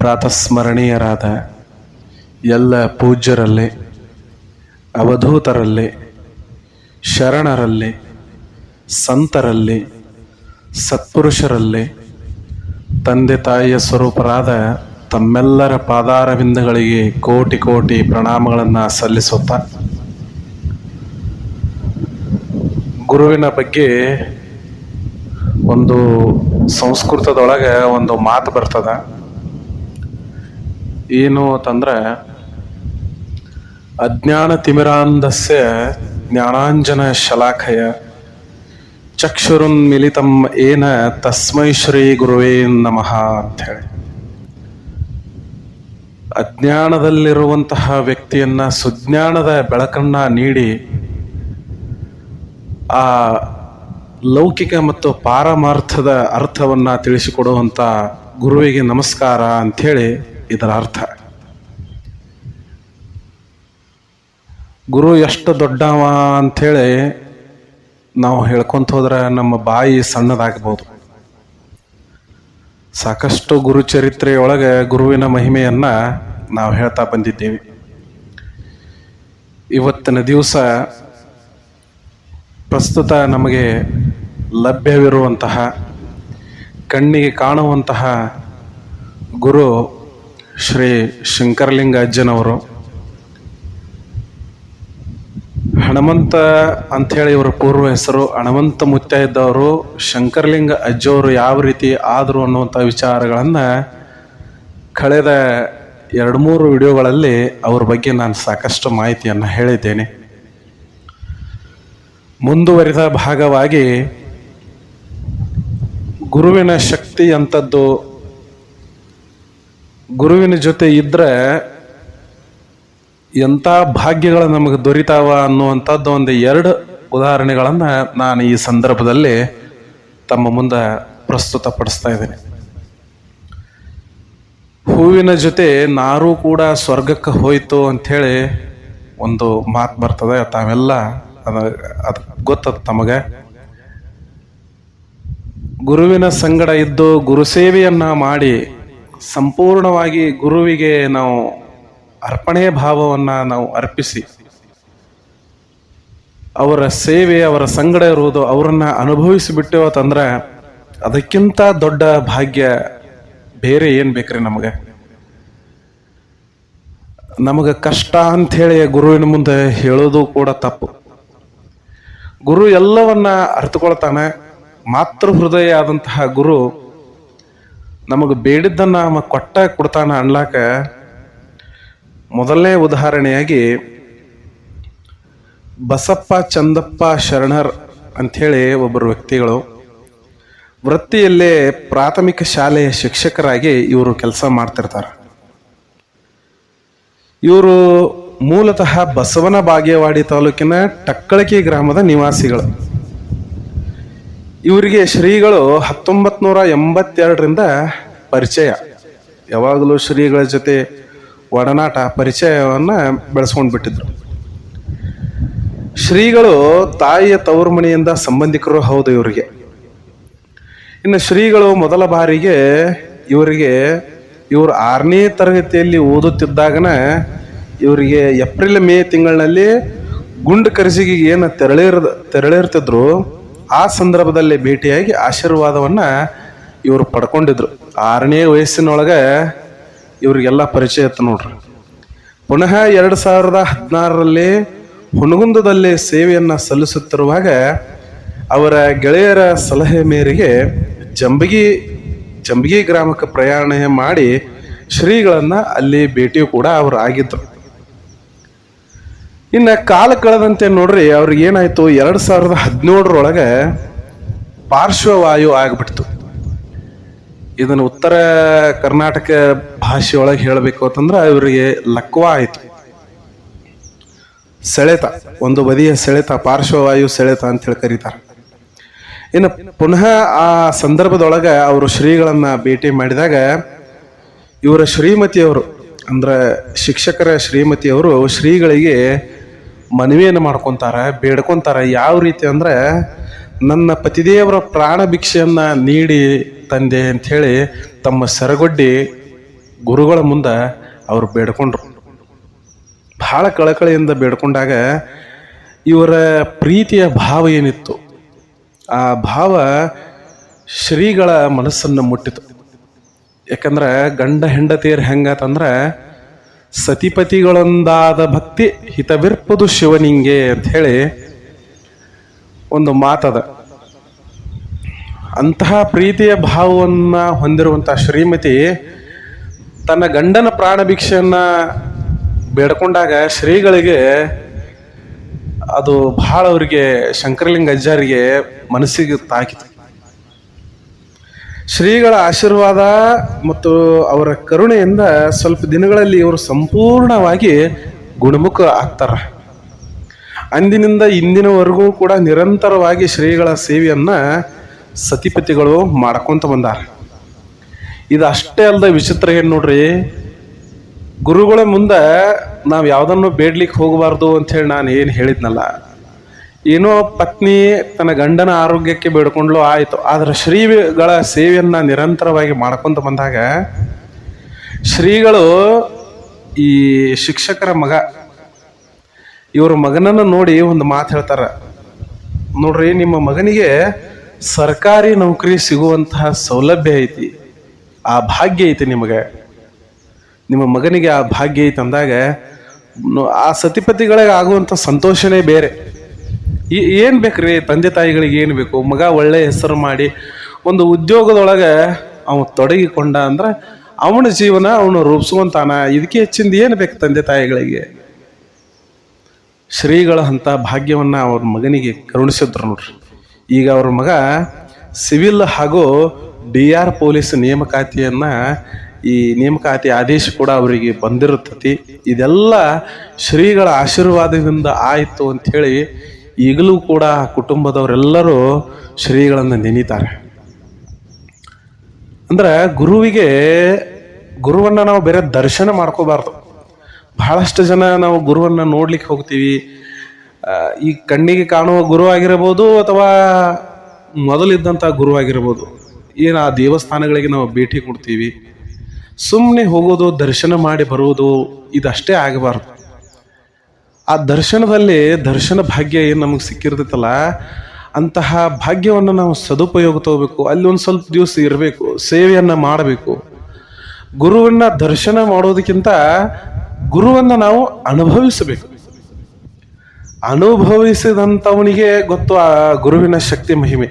ಪ್ರಾತಸ್ಮರಣೀಯರಾದ ಎಲ್ಲ ಪೂಜ್ಯರಲ್ಲಿ, ಅವಧೂತರಲ್ಲಿ, ಶರಣರಲ್ಲಿ, ಸಂತರಲ್ಲಿ, ಸತ್ಪುರುಷರಲ್ಲಿ, ತಂದೆ ತಾಯಿಯ ಸ್ವರೂಪರಾದ ತಮ್ಮೆಲ್ಲರ ಪಾದಾರವಿಂದಗಳಿಗೆ ಕೋಟಿ ಕೋಟಿ ಪ್ರಣಾಮಗಳನ್ನು ಸಲ್ಲಿಸುತ್ತಾ. ಗುರುವಿನ ಬಗ್ಗೆ ಒಂದು ಸಂಸ್ಕೃತದೊಳಗೆ ಒಂದು ಮಾತು ಬರ್ತದ. ಏನು ಅಂತಂದ್ರೆ, ಅಜ್ಞಾನ ತಿಮಿರಾಂಧಸ್ಯ ಜ್ಞಾನಾಂಜನ ಶಲಾಖಯ ಚಕ್ಷುರುನ್ಮಿಲಿತಂ ಏನ ತಸ್ಮೈ ಶ್ರೀ ಗುರುವೇ ನಮಃ ಅಂಥೇಳಿ. ಅಜ್ಞಾನದಲ್ಲಿರುವಂತಹ ವ್ಯಕ್ತಿಯನ್ನ ಸುಜ್ಞಾನದ ಬೆಳಕನ್ನ ನೀಡಿ, ಆ ಲೌಕಿಕ ಮತ್ತು ಪಾರಮಾರ್ಥದ ಅರ್ಥವನ್ನ ತಿಳಿಸಿಕೊಡುವಂತ ಗುರುವಿಗೆ ನಮಸ್ಕಾರ ಅಂಥೇಳಿ ಇದರ ಅರ್ಥ ಗುರು ಎಷ್ಟು ದೊಡ್ಡವ ಅಂಥೇಳಿ ನಾವು ಹೇಳ್ಕೊತ ಹೋದ್ರೆ ನಮ್ಮ ಬಾಯಿ ಸಣ್ಣದಾಗ್ಬೋದು. ಸಾಕಷ್ಟು ಗುರು ಚರಿತ್ರೆಯೊಳಗೆ ಗುರುವಿನ ಮಹಿಮೆಯನ್ನು ನಾವು ಹೇಳ್ತಾ ಬಂದಿದ್ದೇವೆ. ಇವತ್ತಿನ ದಿವಸ ಪ್ರಸ್ತುತ ನಮಗೆ ಲಭ್ಯವಿರುವಂತಹ, ಕಣ್ಣಿಗೆ ಕಾಣುವಂತಹ ಗುರು ಶ್ರೀ ಶಂಕರಲಿಂಗ ಅಜ್ಜನವರು ಹಣಮಂತ ಅಂಥೇಳಿ ಇವರ ಪೂರ್ವ ಹೆಸರು ಹಣಮಂತ ಮುತ್ತ ಇದ್ದವರು ಶಂಕರಲಿಂಗ ಅಜ್ಜವರು ಯಾವ ರೀತಿ ಆದರು ಅನ್ನುವಂಥ ವಿಚಾರಗಳನ್ನು ಕಳೆದ ಎರಡು ಮೂರು ವಿಡಿಯೋಗಳಲ್ಲಿ ಅವ್ರ ಬಗ್ಗೆ ನಾನು ಸಾಕಷ್ಟು ಮಾಹಿತಿಯನ್ನು ಹೇಳಿದ್ದೇನೆ. ಮುಂದುವರಿದ ಭಾಗವಾಗಿ ಗುರುವಿನ ಶಕ್ತಿ ಅಂಥದ್ದು ಗುರುವಿನ ಜೊತೆ ಇದ್ರೆ ಎಂಥ ಭಾಗ್ಯಗಳು ನಮಗೆ ದೊರಿತಾವ ಅನ್ನುವಂಥದ್ದು ಒಂದು ಎರಡು ಉದಾಹರಣೆಗಳನ್ನು ನಾನು ಈ ಸಂದರ್ಭದಲ್ಲಿ ತಮ್ಮ ಮುಂದೆ ಪ್ರಸ್ತುತಪಡಿಸ್ತಾ ಇದ್ದೀನಿ. ಹೂವಿನ ಜೊತೆ ನಾರು ಕೂಡ ಸ್ವರ್ಗಕ್ಕೆ ಹೋಯಿತು ಅಂಥೇಳಿ ಒಂದು ಮಾತು ಬರ್ತದೆ, ತಾವೆಲ್ಲ ಅದು ಅದು ಗೊತ್ತದ ತಮಗೆ? ಗುರುವಿನ ಸಂಗಡ ಇದ್ದು ಗುರುಸೇವೆಯನ್ನು ಮಾಡಿ ಸಂಪೂರ್ಣವಾಗಿ ಗುರುವಿಗೆ ನಾವು ಅರ್ಪಣೆ ಭಾವವನ್ನು ನಾವು ಅರ್ಪಿಸಿ, ಅವರ ಸೇವೆ, ಅವರ ಸಂಗಡ ಇರುವುದು ಅವರನ್ನ ಅನುಭವಿಸಿಬಿಟ್ಟೇವತ್ತಂದ್ರೆ ಅದಕ್ಕಿಂತ ದೊಡ್ಡ ಭಾಗ್ಯ ಬೇರೆ ಏನು ಬೇಕ್ರಿ ನಮಗೆ? ನಮಗೆ ಕಷ್ಟ ಅಂಥೇಳಿ ಗುರುವಿನ ಮುಂದೆ ಹೇಳೋದು ಕೂಡ ತಪ್ಪು. ಗುರು ಎಲ್ಲವನ್ನ ಅರ್ಥಕೊಳ್ತಾನೆ ಮಾತೃ ಹೃದಯ ಆದಂತಹ ಗುರು ನಮಗೆ ಬೇಡಿದ್ದನ್ನ ಅವ ಕೊಟ್ಟ ಕೊಡ್ತಾನ ಅನ್ಲಾಕ ಮೊದಲನೇ ಉದಾಹರಣೆಯಾಗಿ ಬಸಪ್ಪ ಚಂದಪ್ಪ ಶರಣರ್ ಅಂಥೇಳಿ ಒಬ್ಬರು ವ್ಯಕ್ತಿಗಳು ವೃತ್ತಿಯಲ್ಲೇ ಪ್ರಾಥಮಿಕ ಶಾಲೆಯ ಶಿಕ್ಷಕರಾಗಿ ಇವರು ಕೆಲಸ ಮಾಡ್ತಿರ್ತಾರೆ. ಇವರು ಮೂಲತಃ ಬಸವನ ಬಾಗೇವಾಡಿ ತಾಲೂಕಿನ ಟಕ್ಕಳಕಿ ಗ್ರಾಮದ ನಿವಾಸಿಗಳು. ಇವರಿಗೆ ಶ್ರೀಗಳು ಹತ್ತೊಂಬತ್ ನೂರ ಎಂಬತ್ತೆರಡರಿಂದ ಪರಿಚಯ. ಯಾವಾಗಲೂ ಶ್ರೀಗಳ ಜೊತೆ ಒಡನಾಟ ಪರಿಚಯವನ್ನು ಬೆಳೆಸ್ಕೊಂಡು ಬಿಟ್ಟಿದ್ರು. ಶ್ರೀಗಳು ತಾಯಿಯ ತವರು ಮನೆಯಿಂದ ಸಂಬಂಧಿಕರು ಹೌದು ಇವರಿಗೆ. ಇನ್ನು ಶ್ರೀಗಳು ಮೊದಲ ಬಾರಿಗೆ ಇವರಿಗೆ ಇವರು ಆರನೇ ತರಗತಿಯಲ್ಲಿ ಓದುತ್ತಿದ್ದಾಗನ ಇವರಿಗೆ ಏಪ್ರಿಲ್ ಮೇ ತಿಂಗಳಿನಲ್ಲಿ ಗುಂಡು ಕರೆಸಿಗೆ ಏನು ತೆರಳಿರ್ ತೆರಳಿರ್ತಿದ್ರು ಆ ಸಂದರ್ಭದಲ್ಲಿ ಭೇಟಿಯಾಗಿ ಆಶೀರ್ವಾದವನ್ನ ಇವರು ಪಡ್ಕೊಂಡಿದ್ರು. ಆರನೇ ವಯಸ್ಸಿನೊಳಗೆ ಇವ್ರಿಗೆಲ್ಲ ಪರಿಚಯ ಇತ್ತು ನೋಡ್ರಿ. ಪುನಃ ಎರಡು ಸಾವಿರದ ಹದಿನಾರರಲ್ಲಿ ಹುನಗುಂದದಲ್ಲಿ ಸೇವೆಯನ್ನು ಸಲ್ಲಿಸುತ್ತಿರುವಾಗ ಅವರ ಗೆಳೆಯರ ಸಲಹೆ ಮೇರೆಗೆ ಜಂಬಗಿ ಜಂಬಗಿ ಗ್ರಾಮಕ್ಕೆ ಪ್ರಯಾಣ ಮಾಡಿ ಶ್ರೀಗಳನ್ನ ಅಲ್ಲಿ ಭೇಟಿಯೂ ಕೂಡ ಅವರು ಆಗಿದ್ರು. ಇನ್ನು ಕಾಲ ಕಳೆದಂತೆ ನೋಡ್ರಿ, ಅವ್ರಿಗೆ ಏನಾಯ್ತು, ಎರಡು ಸಾವಿರದ ಹದಿನೇಳರೊಳಗೆ ಪಾರ್ಶ್ವವಾಯು ಆಗ್ಬಿಡ್ತು. ಇದನ್ನು ಉತ್ತರ ಕರ್ನಾಟಕ ಭಾಷೆಯೊಳಗೆ ಹೇಳಬೇಕು ಅಂತಂದ್ರೆ ಇವರಿಗೆ ಲಕ್ವ ಆಯಿತು. ಸೆಳೆತ, ಒಂದು ಬದಿಯ ಸೆಳೆತ, ಪಾರ್ಶ್ವವಾಯು ಸೆಳೆತ ಅಂತ ಹೇಳಿ ಕರೀತಾರೆ. ಇನ್ನು ಪುನಃ ಆ ಸಂದರ್ಭದೊಳಗೆ ಅವರು ಶ್ರೀಗಳನ್ನ ಭೇಟಿ ಮಾಡಿದಾಗ ಇವರ ಶ್ರೀಮತಿಯವರು, ಅಂದ್ರೆ ಶಿಕ್ಷಕರ ಶ್ರೀಮತಿಯವರು ಶ್ರೀಗಳಿಗೆ ಮನವಿಯನ್ನು ಮಾಡ್ಕೊಂತಾರ, ಬೇಡ್ಕೊಂತಾರ, ಯಾವ ರೀತಿ ಅಂದ್ರೆ ನನ್ನ ಪತಿದೇವರ ಪ್ರಾಣ ಭಿಕ್ಷೆಯನ್ನ ನೀಡಿ ತಂದೆ ಅಂಥೇಳಿ ತಮ್ಮ ಸರಗೊಡ್ಡಿ ಗುರುಗಳ ಮುಂದೆ ಅವರು ಬೇಡ್ಕೊಂಡ್ರು. ಬಹಳ ಕಳಕಳಿಯಿಂದ ಬೇಡ್ಕೊಂಡಾಗ ಇವರ ಪ್ರೀತಿಯ ಭಾವ ಏನಿತ್ತು? ಆ ಭಾವ ಶ್ರೀಗಳ ಮನಸ್ಸನ್ನು ಮುಟ್ಟಿತು. ಯಾಕಂದ್ರೆ ಗಂಡ ಹೆಂಡತಿಯರು ಹೆಂಗಾತಂದ್ರೆ ಸತಿಪತಿಗಳೊಂದಾದ ಭಕ್ತಿ ಹಿತವಿರ್ಪದು ಶಿವನಿಂಗೆ ಅಂತ ಹೇಳಿ ಒಂದು ಮಾತದ. ಅಂತಹ ಪ್ರೀತಿಯ ಭಾವವನ್ನ ಹೊಂದಿರುವಂತಹ ಶ್ರೀಮತಿ ತನ್ನ ಗಂಡನ ಪ್ರಾಣ ಭಿಕ್ಷೆಯನ್ನ ಬೇಡ್ಕೊಂಡಾಗ ಶ್ರೀಗಳಿಗೆ ಅದು ಬಹಳ ಅವರಿಗೆ ಶಂಕರಲಿಂಗ ಅಜ್ಜಾರಿಗೆ ಮನಸ್ಸಿಗೆ ತಾಕಿತು. ಶ್ರೀಗಳ ಆಶೀರ್ವಾದ ಮತ್ತು ಅವರ ಕರುಣೆಯಿಂದ ಸ್ವಲ್ಪ ದಿನಗಳಲ್ಲಿ ಇವರು ಸಂಪೂರ್ಣವಾಗಿ ಗುಣಮುಖ ಆಗ್ತಾರ. ಅಂದಿನಿಂದ ಇಂದಿನವರೆಗೂ ಕೂಡ ನಿರಂತರವಾಗಿ ಶ್ರೀಗಳ ಸೇವೆಯನ್ನ ಸತಿಪತಿಗಳು ಮಾಡ್ಕೊತ ಬಂದಾರ. ಇದು ಅಷ್ಟೇ ಅಲ್ಲದ ವಿಚಿತ್ರ ಏನು ನೋಡ್ರಿ? ಗುರುಗಳ ಮುಂದೆ ನಾವು ಯಾವುದನ್ನು ಬೇಡ್ಲಿಕ್ಕೆ ಹೋಗಬಾರ್ದು ಹೇಳಿ ನಾನು ಏನು ಹೇಳಿದ್ನಲ್ಲ ಏನೋ ಪತ್ನಿ ತನ್ನ ಗಂಡನ ಆರೋಗ್ಯಕ್ಕೆ ಬೇಡ್ಕೊಂಡ್ಲು ಆಯಿತು. ಆದ್ರೆ ಶ್ರೀಗಳ ಸೇವೆಯನ್ನು ನಿರಂತರವಾಗಿ ಮಾಡ್ಕೊಂತ ಬಂದಾಗ ಶ್ರೀಗಳು ಈ ಶಿಕ್ಷಕರ ಮಗ, ಇವ್ರ ಮಗನನ್ನು ನೋಡಿ ಒಂದು ಮಾತು ಹೇಳ್ತಾರೆ. ನೋಡ್ರಿ, ನಿಮ್ಮ ಮಗನಿಗೆ ಸರ್ಕಾರಿ ನೌಕರಿ ಸಿಗುವಂತಹ ಸೌಲಭ್ಯ ಐತಿ, ಆ ಭಾಗ್ಯ ಐತಿ ನಿಮಗೆ. ನಿಮ್ಮ ಮಗನಿಗೆ ಆ ಭಾಗ್ಯ ಐತಿ ಅಂದಾಗ ಆ ಸತಿಪತಿಗಳಿಗೆ ಆಗುವಂಥ ಸಂತೋಷನೇ ಬೇರೆ. ಏನ್ ಬೇಕ್ರಿ? ತಂದೆ ತಾಯಿಗಳಿಗೆ ಏನು ಬೇಕು? ಮಗ ಒಳ್ಳೆ ಹೆಸರು ಮಾಡಿ ಒಂದು ಉದ್ಯೋಗದೊಳಗೆ ಅವನು ತೊಡಗಿಕೊಂಡ ಅಂದ್ರೆ ಅವನ ಜೀವನ ಅವನು ರೂಪಿಸ್ಕೊಂತಾನ ಇದಕ್ಕೆ ಹೆಚ್ಚಿಂದ ಏನು ಬೇಕು ತಂದೆ ತಾಯಿಗಳಿಗೆ? ಶ್ರೀಗಳ ಅಂತ ಭಾಗ್ಯವನ್ನ ಅವ್ರ ಮಗನಿಗೆ ಕರುಣಿಸಿದ್ರು ನೋಡ್ರಿ. ಈಗ ಅವ್ರ ಮಗ ಸಿವಿಲ್ ಹಾಗೂ ಡಿ ಆರ್ ಪೊಲೀಸ್ ನೇಮಕಾತಿಯನ್ನ ಈ ನೇಮಕಾತಿ ಆದೇಶ ಕೂಡ ಅವರಿಗೆ ಬಂದಿರುತ್ತತಿ ಇದೆಲ್ಲ ಶ್ರೀಗಳ ಆಶೀರ್ವಾದದಿಂದ ಆಯಿತು ಅಂತ ಹೇಳಿ ಈಗಲೂ ಕೂಡ ಕುಟುಂಬದವರೆಲ್ಲರೂ ಶ್ರೀಗಳನ್ನು ನೆನೀತಾರೆ. ಅಂದ್ರೆ ಗುರುವಿಗೆ, ಗುರುವನ್ನ ನಾವು ಬೇರೆ ದರ್ಶನ ಮಾಡ್ಕೋಬಾರ್ದು. ಬಹಳಷ್ಟು ಜನ ನಾವು ಗುರುವನ್ನ ನೋಡ್ಲಿಕ್ಕೆ ಹೋಗ್ತೀವಿ. ಈ ಕಣ್ಣಿಗೆ ಕಾಣುವ ಗುರು ಆಗಿರಬಹುದು ಅಥವಾ ಮೊದಲಿದ್ದಂಥ ಗುರು ಆಗಿರ್ಬೋದು. ಏನು ಆ ದೇವಸ್ಥಾನಗಳಿಗೆ ನಾವು ಭೇಟಿ ಕೊಡ್ತೀವಿ. ಸುಮ್ಮನೆ ಹೋಗೋದು, ದರ್ಶನ ಮಾಡಿ ಬರುವುದು, ಇದಷ್ಟೇ ಆಗಬಾರ್ದು. ಆ ದರ್ಶನದಲ್ಲಿ ದರ್ಶನ ಭಾಗ್ಯ ಏನು ನಮಗೆ ಸಿಕ್ಕಿರ್ತೈತಲ್ಲ, ಅಂತಹ ಭಾಗ್ಯವನ್ನು ನಾವು ಸದುಪಯೋಗ ತಗೋಬೇಕು, ಅಲ್ಲಿ ಒಂದು ಸ್ವಲ್ಪ ದಿವಸ ಇರಬೇಕು, ಸೇವೆಯನ್ನು ಮಾಡಬೇಕು. ಗುರುವನ್ನ ದರ್ಶನ ಮಾಡೋದಕ್ಕಿಂತ ಗುರುವನ್ನ ನಾವು ಅನುಭವಿಸಬೇಕು. ಅನುಭವಿಸಿದಂಥವನಿಗೆ ಗೊತ್ತು ಆ ಗುರುವಿನ ಶಕ್ತಿ ಮಹಿಮೆ.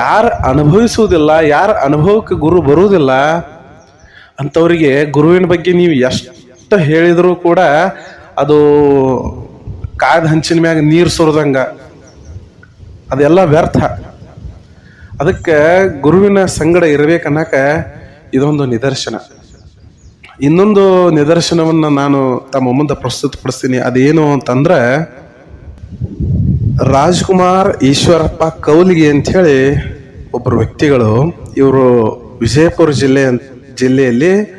ಯಾರು ಅನುಭವಿಸುವುದಿಲ್ಲ, ಯಾರ ಅನುಭವಕ್ಕೆ ಗುರು ಬರುವುದಿಲ್ಲ, ಅಂಥವರಿಗೆ ಗುರುವಿನ ಬಗ್ಗೆ ನೀವು ಎಷ್ಟು ಹೇಳಿದರೂ ಕೂಡ ಅದು ಕಾದ ಹಂಚಿನ ಮ್ಯಾಗ ನೀರು ಸುರಿದಂಗ, ಅದೆಲ್ಲ ವ್ಯರ್ಥ. ಅದಕ್ಕೆ ಗುರುವಿನ ಸಂಗಡ ಇರಬೇಕನ್ನಕ ಇದೊಂದು ನಿದರ್ಶನ. ಇನ್ನೊಂದು ನಿದರ್ಶನವನ್ನು ನಾನು ತಮ್ಮ ಮುಂದೆ ಪ್ರಸ್ತುತಪಡಿಸ್ತೀನಿ. ಅದೇನು ಅಂತಂದ್ರೆ, ರಾಜ್ಕುಮಾರ್ ಈಶ್ವರಪ್ಪ ಕೌಲಿಗೆ ಅಂಥೇಳಿ ಒಬ್ಬರು ವ್ಯಕ್ತಿಗಳು, ಇವರು ವಿಜಯಪುರ ಜಿಲ್ಲೆ, ಜಿಲ್ಲೆಯಲ್ಲಿ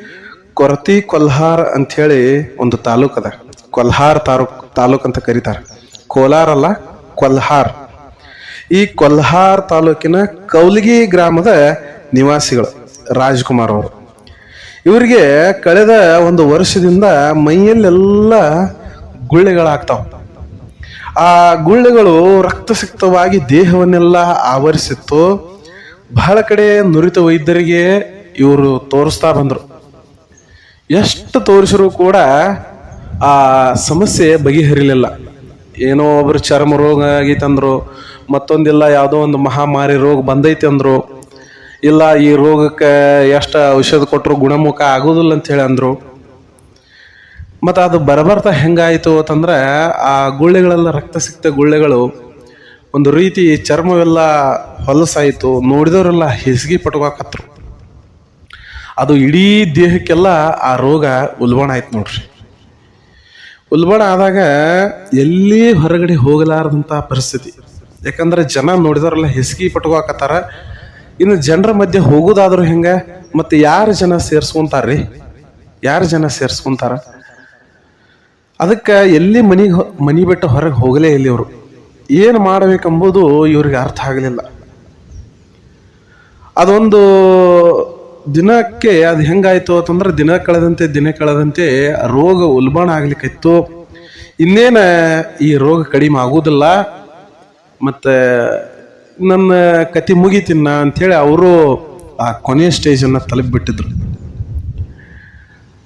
ಕೊರತಿ ಕೊಲ್ಹಾರ್ ಅಂಥೇಳಿ ಒಂದು ತಾಲೂಕದ. ಕೊಲ್ಹಾರ್ ತಾಲೂಕ್ ತಾಲೂಕ್ ಅಂತ ಕರೀತಾರೆ. ಕೋಲಾರ ಅಲ್ಲ, ಕೊಲ್ಹಾರ್. ಈ ಕೊಲ್ಹಾರ್ ತಾಲೂಕಿನ ಕೌಲ್ಗಿ ಗ್ರಾಮದ ನಿವಾಸಿಗಳು ರಾಜ್ಕುಮಾರ್ ಅವರು. ಇವರಿಗೆ ಕಳೆದ ಒಂದು ವರ್ಷದಿಂದ ಮೈಯಲ್ಲೆಲ್ಲ ಗುಳ್ಳೆಗಳಾಗ್ತಾವ. ಆ ಗುಳ್ಳೆಗಳು ರಕ್ತಸಿಕ್ತವಾಗಿ ದೇಹವನ್ನೆಲ್ಲ ಆವರಿಸಿತ್ತು. ಬಹಳ ಕಡೆ ನುರಿತ ವೈದ್ಯರಿಗೆ ಇವರು ತೋರಿಸ್ತಾ ಬಂದರು. ಎಷ್ಟು ತೋರಿಸಿದ್ರು ಕೂಡ ಆ ಸಮಸ್ಯೆ ಬಗೆಹರಿಲಿಲ್ಲ. ಏನೋ ಒಬ್ರು ಚರ್ಮ ರೋಗ ಆಗೈತಂದ್ರು ಮತ್ತೊಂದಿಲ್ಲ ಯಾವುದೋ ಒಂದು ಮಹಾಮಾರಿ ರೋಗ ಬಂದೈತೆ ಅಂದರು, ಇಲ್ಲ ಈ ರೋಗಕ್ಕೆ ಎಷ್ಟು ಔಷಧ ಕೊಟ್ಟರು ಗುಣಮುಖ ಆಗೋದಿಲ್ಲ ಅಂತ ಹೇಳಿ ಅಂದ್ರು. ಮತ್ತು ಅದು ಬರಬರ್ತಾ ಹೆಂಗಾಯಿತು ಅಂತಂದ್ರೆ ಆ ಗುಳ್ಳೆಗಳೆಲ್ಲ ರಕ್ತ ಸಿಕ್ತ ಗುಳ್ಳೆಗಳು ಒಂದು ರೀತಿ ಚರ್ಮವೆಲ್ಲ ಹೊಲಸಾಯಿತು, ನೋಡಿದವರೆಲ್ಲ ಹೆಸಗಿ ಪಟ್ಕೋಕತ್ರು. ಅದು ಇಡೀ ದೇಹಕ್ಕೆಲ್ಲ ಆ ರೋಗ ಉಲ್ಬಣ ಆಯ್ತು ನೋಡ್ರಿ. ಉಲ್ಬಣ ಆದಾಗ ಎಲ್ಲಿ ಹೊರಗಡೆ ಹೋಗಲಾರದಂಥ ಪರಿಸ್ಥಿತಿ. ಯಾಕಂದ್ರೆ ಜನ ನೋಡಿದಾರಲ್ಲ ಹೆಸಗಿ ಪಟ್ಕೋಕತ್ತಾರ ಇನ್ನು ಜನರ ಮಧ್ಯೆ ಹೋಗೋದಾದ್ರೂ ಹೆಂಗ? ಮತ್ತೆ ಯಾರು ಜನ ಸೇರ್ಸ್ಕೊಂತಾರ್ರಿ? ಯಾರು ಜನ ಸೇರ್ಸ್ಕೊಂತಾರ? ಅದಕ್ಕೆ ಎಲ್ಲಿ ಮನಿಗೆ ಮನಿ ಬಿಟ್ಟು ಹೊರಗೆ ಹೋಗಲೇ ಇಲ್ಲಿ ಅವರು ಏನು ಮಾಡಬೇಕೆಂಬುದು ಇವ್ರಿಗೆ ಅರ್ಥ ಆಗಲಿಲ್ಲ. ಅದೊಂದು ದಿನಕ್ಕೆ ಅದು ಹೆಂಗಾಯ್ತು ಅಂತಂದ್ರೆ ದಿನ ಕಳೆದಂತೆ ದಿನ ಕಳೆದಂತೆ ರೋಗ ಉಲ್ಬಣ ಆಗ್ಲಿಕ್ಕಿತ್ತು. ಇನ್ನೇನ ಈ ರೋಗ ಕಡಿಮೆ ಆಗುವುದಿಲ್ಲ. ಮತ್ತೆ ನನ್ನ ಕತಿ ಮುಗಿತಿನ್ನ ಅಂಥೇಳಿ ಅವರು ಆ ಕೊನೆಯ ಸ್ಟೇಜನ್ನು ತಲುಪಿಬಿಟ್ಟಿದ್ರು.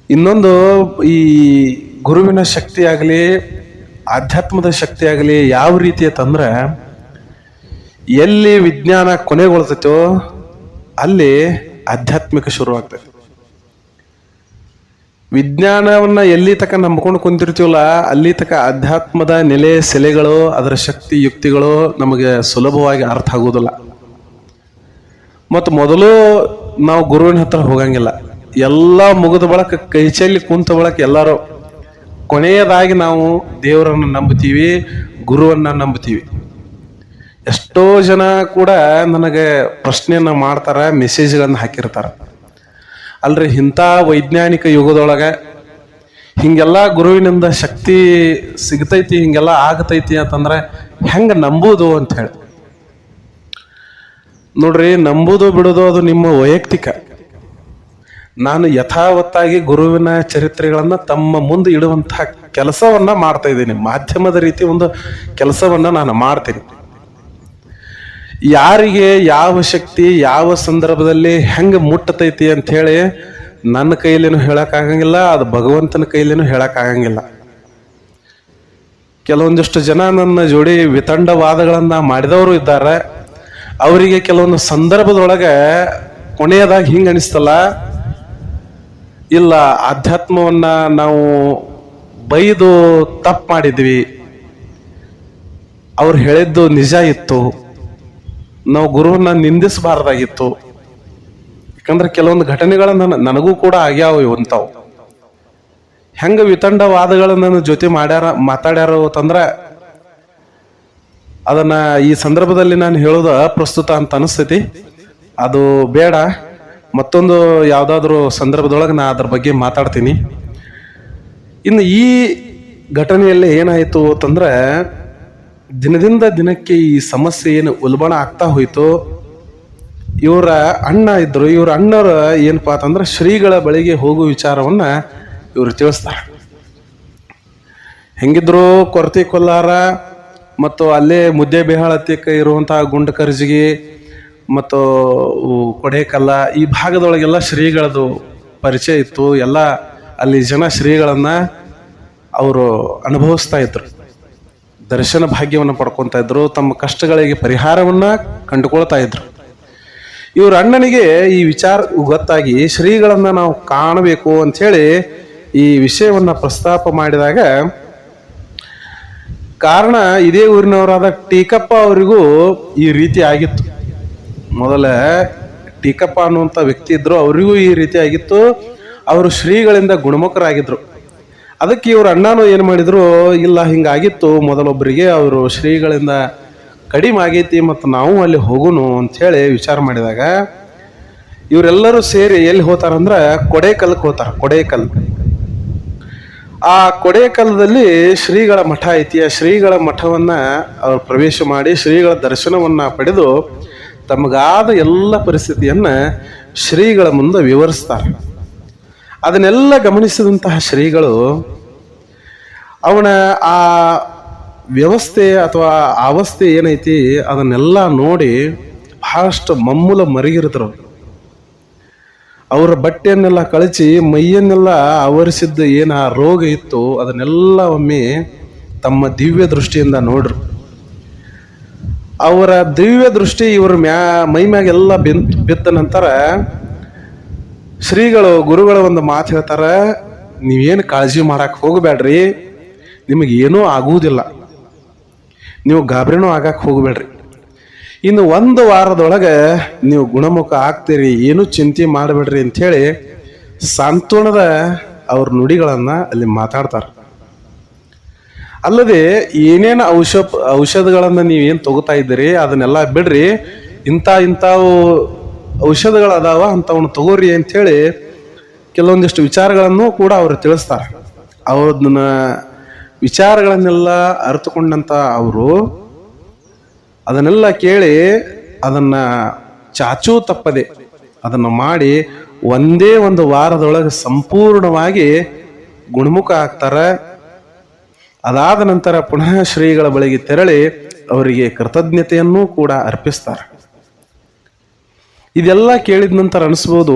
ಇನ್ನೊಂದು ಈ ಗುರುವಿನ ಶಕ್ತಿ ಆಗಲಿ ಆಧ್ಯಾತ್ಮದ ಶಕ್ತಿ ಆಗಲಿ ಯಾವ ರೀತಿ ಅಂತಂದ್ರೆ ಎಲ್ಲಿ ವಿಜ್ಞಾನ ಕೊನೆಗೊಳ್ತೈತೋ ಅಲ್ಲಿ ಆಧ್ಯಾತ್ಮಿಕ ಶುರುವಾಗ್ತದೆ. ವಿಜ್ಞಾನವನ್ನ ಎಲ್ಲಿ ತಕ ನಂಬ್ಕೊಂಡು ಕುಂತಿರ್ತೀವಲ್ಲ, ಅಲ್ಲಿ ತಕ ಅಧ್ಯಾತ್ಮದ ನೆಲೆ, ಸೆಲೆಗಳು, ಅದರ ಶಕ್ತಿ, ಯುಕ್ತಿಗಳು ನಮಗೆ ಸುಲಭವಾಗಿ ಅರ್ಥ ಆಗುವುದಿಲ್ಲ. ಮತ್ತು ಮೊದಲು ನಾವು ಗುರುವಿನ ಹತ್ರ ಹೋಗಂಗಿಲ್ಲ. ಎಲ್ಲ ಮುಗಿದ ಬಳಕ, ಕೈ ಚೆಲ್ಲಿ ಕುಂತ ಬಳಕ ಎಲ್ಲರೂ ಕೊನೆಯದಾಗಿ ನಾವು ದೇವರನ್ನು ನಂಬುತ್ತೀವಿ, ಗುರುವನ್ನ ನಂಬುತ್ತೀವಿ. ಎಷ್ಟೋ ಜನ ಕೂಡ ನನಗೆ ಪ್ರಶ್ನೆಯನ್ನ ಮಾಡ್ತಾರ ಮೆಸೇಜ್ಗಳನ್ನ ಹಾಕಿರ್ತಾರ. ಅಲ್ರಿ, ಇಂಥ ವೈಜ್ಞಾನಿಕ ಯುಗದೊಳಗೆ ಹಿಂಗೆಲ್ಲ ಗುರುವಿನಿಂದ ಶಕ್ತಿ ಸಿಗ್ತೈತಿ, ಹಿಂಗೆಲ್ಲ ಆಗತೈತಿ ಅಂತಂದ್ರೆ ಹೆಂಗೆ ನಂಬುದು ಅಂತ ಹೇಳಿ ನೋಡ್ರಿ, ನಂಬುದು ಬಿಡೋದು ಅದು ನಿಮ್ಮ ವೈಯಕ್ತಿಕ. ನಾನು ಯಥಾವತ್ತಾಗಿ ಗುರುವಿನ ಚರಿತ್ರೆಗಳನ್ನು ತಮ್ಮ ಮುಂದೆ ಇಡುವಂತಹ ಕೆಲಸವನ್ನ ಮಾಡ್ತಾ ಇದ್ದೀನಿ. ಮಾಧ್ಯಮದ ರೀತಿ ಒಂದು ಕೆಲಸವನ್ನ ನಾನು ಮಾಡ್ತೀನಿ. ಯಾರಿಗೆ ಯಾವ ಶಕ್ತಿ, ಯಾವ ಸಂದರ್ಭದಲ್ಲಿ ಹೆಂಗೆ ಮುಟ್ಟತೈತಿ ಅಂತ ಹೇಳಿ ನನ್ನ ಕೈಲೇನು ಹೇಳೋಕ್ಕಾಗಂಗಿಲ್ಲ, ಅದು ಭಗವಂತನ ಕೈಲೇನು ಹೇಳೋಕ್ಕಾಗಂಗಿಲ್ಲ. ಕೆಲವೊಂದಿಷ್ಟು ಜನ ನನ್ನ ಜೋಡಿ ವಿತಂಡವಾದಗಳನ್ನು ಮಾಡಿದವರು ಇದ್ದಾರೆ. ಅವರಿಗೆ ಕೆಲವೊಂದು ಸಂದರ್ಭದೊಳಗೆ ಕೊನೆಯದಾಗಿ ಹಿಂಗೆ ಅನಿಸ್ತಲ್ಲ, ಇಲ್ಲ ಆಧ್ಯಾತ್ಮವನ್ನ ನಾವು ಬೈದು ತಪ್ಪು ಮಾಡಿದ್ವಿ. ಅವ್ರು ಹೇಳಿದ್ದು ನಿಜ ಇತ್ತು. ನಾವು ಗುರುವನ್ನ ನಿಂದಿಸಬಾರ್ದಾಗಿತ್ತು. ಯಾಕಂದ್ರೆ ಕೆಲವೊಂದು ಘಟನೆಗಳನ್ನ ನನಗೂ ಕೂಡ ಆಗ್ಯಾವ ಇವಂತಾವ್ ಹೆಂಗ ವಿತಂಡವಾದಗಳನ್ನ ನನ್ನ ಜೊತೆ ಮಾಡ್ಯಾರ, ಮಾತಾಡ್ಯಾರ ಅಂತಂದ್ರ ಅದನ್ನ ಈ ಸಂದರ್ಭದಲ್ಲಿ ನಾನು ಹೇಳೋದ ಪ್ರಸ್ತುತ ಅಂತ ಅನಿಸ್ತೈತಿ. ಅದು ಬೇಡ, ಮತ್ತೊಂದು ಯಾವ್ದಾದ್ರು ಸಂದರ್ಭದೊಳಗೆ ನಾ ಅದ್ರ ಬಗ್ಗೆ ಮಾತಾಡ್ತೀನಿ. ಇನ್ನು ಈ ಘಟನೆಯಲ್ಲಿ ಏನಾಯಿತು ಅಂತಂದ್ರೆ ದಿನದಿಂದ ದಿನಕ್ಕೆ ಈ ಸಮಸ್ಯೆ ಏನು ಉಲ್ಬಣ ಆಗ್ತಾ ಹೋಯ್ತು, ಇವರ ಅಣ್ಣ ಇದ್ರು, ಇವ್ರ ಅಣ್ಣರ ಏನಪ್ಪಾ ಅಂತಂದ್ರೆ ಶ್ರೀಗಳ ಬಳಿಗೆ ಹೋಗುವ ವಿಚಾರವನ್ನ ಇವರು ತಿಳಿಸ್ತಾರೆ. ಹೆಂಗಿದ್ರು ಕೊರತೆ ಕೊಲ್ಲಾರ, ಮತ್ತು ಅಲ್ಲೇ ಮುದ್ದೆ ಬೇಹಾಳತ್ತಿಕ ಇರುವಂತಹ ಗುಂಡಕರ್ಜಿಗೆ, ಮತ್ತು ಕೊಡೇಕಲ್ಲ, ಈ ಭಾಗದೊಳಗೆಲ್ಲ ಶ್ರೀಗಳದು ಪರಿಚಯ ಇತ್ತು. ಎಲ್ಲ ಅಲ್ಲಿ ಜನ ಶ್ರೀಗಳನ್ನ ಅವರು ಅನುಭವಿಸ್ತಾ ಇದ್ರು. ದರ್ಶನ ಭಾಗ್ಯವನ್ನು ಪಡ್ಕೊತಾ ಇದ್ರು, ತಮ್ಮ ಕಷ್ಟಗಳಿಗೆ ಪರಿಹಾರವನ್ನ ಕಂಡುಕೊಳ್ತಾ ಇದ್ರು. ಇವ್ರ ಅಣ್ಣನಿಗೆ ಈ ವಿಚಾರ ಗೊತ್ತಾಗಿ, ಶ್ರೀಗಳನ್ನ ನಾವು ಕಾಣಬೇಕು ಅಂತ ಹೇಳಿ ಈ ವಿಷಯವನ್ನ ಪ್ರಸ್ತಾಪ ಮಾಡಿದಾಗ, ಕಾರಣ ಇದೇ ಊರಿನವರಾದ ಟೀಕಪ್ಪ ಅವರಿಗೂ ಈ ರೀತಿ ಆಗಿತ್ತು. ಮೊದಲ ಟೀಕಪ್ಪ ಅನ್ನುವಂಥ ವ್ಯಕ್ತಿ ಇದ್ರು, ಅವರಿಗೂ ಈ ರೀತಿ ಆಗಿತ್ತು. ಅವರು ಶ್ರೀಗಳಿಂದ ಗುಣಮುಖರಾಗಿದ್ರು. ಅದಕ್ಕೆ ಇವ್ರ ಅಣ್ಣನೂ ಏನು ಮಾಡಿದ್ರು, ಇಲ್ಲ, ಹಿಂಗಾಗಿತ್ತು ಮೊದಲೊಬ್ಬರಿಗೆ ಅವರು ಶ್ರೀಗಳಿಂದ ಕಡಿಮೆ ಆಗೈತಿ ಮತ್ತು ನಾವು ಅಲ್ಲಿ ಹೋಗುನು ಅಂಥೇಳಿ ವಿಚಾರ ಮಾಡಿದಾಗ, ಇವರೆಲ್ಲರೂ ಸೇರಿ ಎಲ್ಲಿ ಹೋತಾರಂದ್ರೆ ಕೊಡೇಕಲ್ಗೆ ಹೋತಾರ ಕೊಡೇಕಲ್. ಆ ಕೊಡೇಕಲ್ದಲ್ಲಿ ಶ್ರೀಗಳ ಮಠ ಐತಿ, ಆ ಶ್ರೀಗಳ ಮಠವನ್ನು ಅವರು ಪ್ರವೇಶ ಮಾಡಿ ಶ್ರೀಗಳ ದರ್ಶನವನ್ನು ಪಡೆದು ತಮಗಾದ ಎಲ್ಲ ಪರಿಸ್ಥಿತಿಯನ್ನು ಶ್ರೀಗಳ ಮುಂದೆ ವಿವರಿಸ್ತಾರೆ. ಅದನ್ನೆಲ್ಲ ಗಮನಿಸಿದಂತಹ ಶ್ರೀಗಳು ಅವನ ಆ ವ್ಯವಸ್ಥೆ ಅಥವಾ ಅವಸ್ಥೆ ಏನೈತಿ ಅದನ್ನೆಲ್ಲ ನೋಡಿ ಬಹಳಷ್ಟು ಮಮ್ಮೂಲ ಮರಿಗಿರಿದ್ರು ಅವರ ಬಟ್ಟೆಯನ್ನೆಲ್ಲ ಕಳಚಿ ಮೈಯನ್ನೆಲ್ಲ ಆವರಿಸಿದ್ದ ಏನು ಆ ರೋಗ ಇತ್ತು ಅದನ್ನೆಲ್ಲ ಒಮ್ಮೆ ತಮ್ಮ ದಿವ್ಯ ದೃಷ್ಟಿಯಿಂದ ನೋಡ್ರು. ಅವರ ದಿವ್ಯ ದೃಷ್ಟಿ ಇವ್ರ ಮ್ಯಾ ಮೈ ಮ್ಯಾಗೆಲ್ಲ ಬೆನ್ ಬಿದ್ದ ನಂತರ ಶ್ರೀಗಳು, ಗುರುಗಳು ಒಂದು ಮಾತು ಹೇಳ್ತಾರ, ನೀವೇನು ಕಾಳಜಿ ಮಾಡಕ್ಕೆ ಹೋಗಬೇಡ್ರಿ ನಿಮಗೆ ಏನೂ ಆಗುವುದಿಲ್ಲ ನೀವು ಗಾಬರಿನೂ ಆಗಕ್ಕೆ ಹೋಗಬೇಡ್ರಿ ಇನ್ನು ಒಂದು ವಾರದೊಳಗೆ ನೀವು ಗುಣಮುಖ ಆಗ್ತೀರಿ, ಏನೂ ಚಿಂತೆ ಮಾಡಬೇಡ್ರಿ ಅಂಥೇಳಿ ಸಾಂತ್ವನದ ಅವ್ರ ನುಡಿಗಳನ್ನು ಅಲ್ಲಿ ಮಾತಾಡ್ತಾರೆ. ಅಲ್ಲದೆ ಏನೇನು ಔಷಧ ಔಷಧಗಳನ್ನು ನೀವೇನು ತಗೋತಾ ಇದ್ದೀರಿ, ಅದನ್ನೆಲ್ಲ ಬಿಡ್ರಿ, ಇಂಥ ಇಂಥವು ಔಷಧಗಳದಾವ ಅವನು ತಗೋರಿ ಅಂಥೇಳಿ ಕೆಲವೊಂದಿಷ್ಟು ವಿಚಾರಗಳನ್ನು ಕೂಡ ಅವರು ತಿಳಿಸ್ತಾರೆ. ಅವ್ರನ್ನ ವಿಚಾರಗಳನ್ನೆಲ್ಲ ಅರಿತುಕೊಂಡಂಥ ಅವರು ಅದನ್ನೆಲ್ಲ ಕೇಳಿ ಅದನ್ನ ಚಾಚೂ ತಪ್ಪದೆ ಅದನ್ನು ಮಾಡಿ ಒಂದೇ ಒಂದು ವಾರದೊಳಗೆ ಸಂಪೂರ್ಣವಾಗಿ ಗುಣಮುಖ ಆಗ್ತಾರೆ. ಅದಾದ ನಂತರ ಪುನಃ ಶ್ರೀಗಳ ಬಳಿಗೆ ತೆರಳಿ ಅವರಿಗೆ ಕೃತಜ್ಞತೆಯನ್ನೂ ಕೂಡ ಅರ್ಪಿಸ್ತಾರೆ. ಇದೆಲ್ಲ ಕೇಳಿದ ನಂತರ ಅನಿಸ್ಬೋದು,